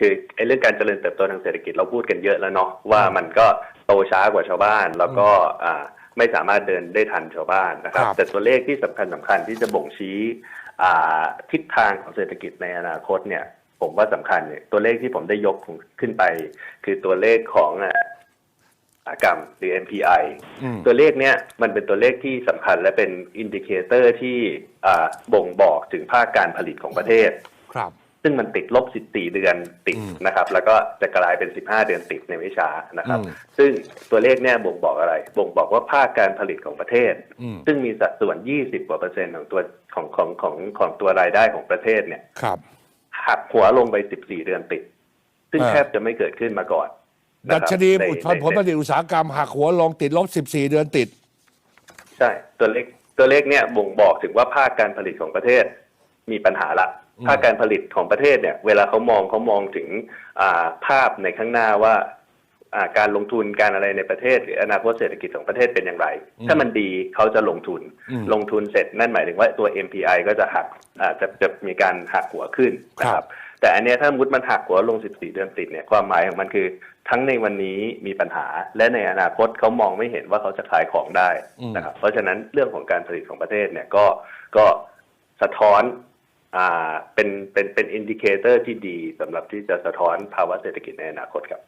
คือไอ้เรื่องการเจริญเติบโตทางเศรษฐกิจเราพูดกันเยอะแล้วเนาะว่ามันก็โตช้ากว่าชาวบ้าน แล้วก็อ่าไม่สามารถเดินได้ทันชาวบ้านนะครับครับแต่ตัวเลขที่สำคัญสำคัญที่จะบ่งชี้อ่าทิศทางของเศรษฐกิจในอนาคตเนี่ย ผมว่าสำคัญเนี่ยตัวเลขที่ผมได้ยกขึ้นไป คือตัวเลขของอะอุตสาหกรรมหรือ NPI อืมตัวเลขเนี้ยมันเป็นตัวเลขที่สำคัญและเป็นอินดิเคเตอร์ที่อ่าบ่งบอกถึงภาคการผลิตของประเทศ ครับ ซึ่งมันติดลบ 14 เดือนติดอืมนะครับ แล้วก็จะกลายเป็น 15 เดือนติดในไม่ช้านะครับอืมซึ่งตัวเลขเนี่ยบ่งบอกอะไร บ่งบอกว่าภาคการผลิตของประเทศอืมซึ่งมีสัดส่วน 20 กว่าเปอร์เซ็นต์ของตัวของของของของตัวรายได้ของประเทศเนี่ยครับหักหัวลงไป 14 เดือนติด ซึ่งอ่าแทบจะไม่เกิดขึ้นมาก่อนนะดัครับชนีในอุตในผลผลิตอุตสาหกรรมหักหัวลงติดลบ 14 เดือนติด ใช่ตัวเลขตัวเลขเนี่ยบ่งบอกถึงว่าภาคการผลิตของประเทศมีปัญหาละอืม ภาคการผลิตของประเทศเนี่ย เวลาเขามองเขามองถึงอ่าภาพในข้างหน้าว่าอ่าการลงทุนการอะไรในประเทศหรืออนาคตเศรษฐกิจของประเทศเป็นอย่างไร ถ้ามันดีเขาจะลงทุนอืมลงทุนเสร็จนั่นหมายถึงว่าตัว MPI ก็จะหักอ่าจะจะมีการหักหัวขึ้นนะคครัรับบแต่อันเนี้ยถ้ามุดมันหักหัวลง 14 เดือนติดเนี่ยความหมายของมันคือ ทั้งในวันนี้มีปัญหาและในอนาคตเขามองไม่เห็นว่าเขาจะขายของได้อืมนะครับเพราะฉะนั้นเรื่องของการผลิตของประเทศเนี่ยก็ก็สะท้อนอ่า เป็นเป็นเป็นอินดิเคเตอร์ที่ดีสำหรับที่จะสะท้อนภาวะเศรษฐกิจในอนาคตครับ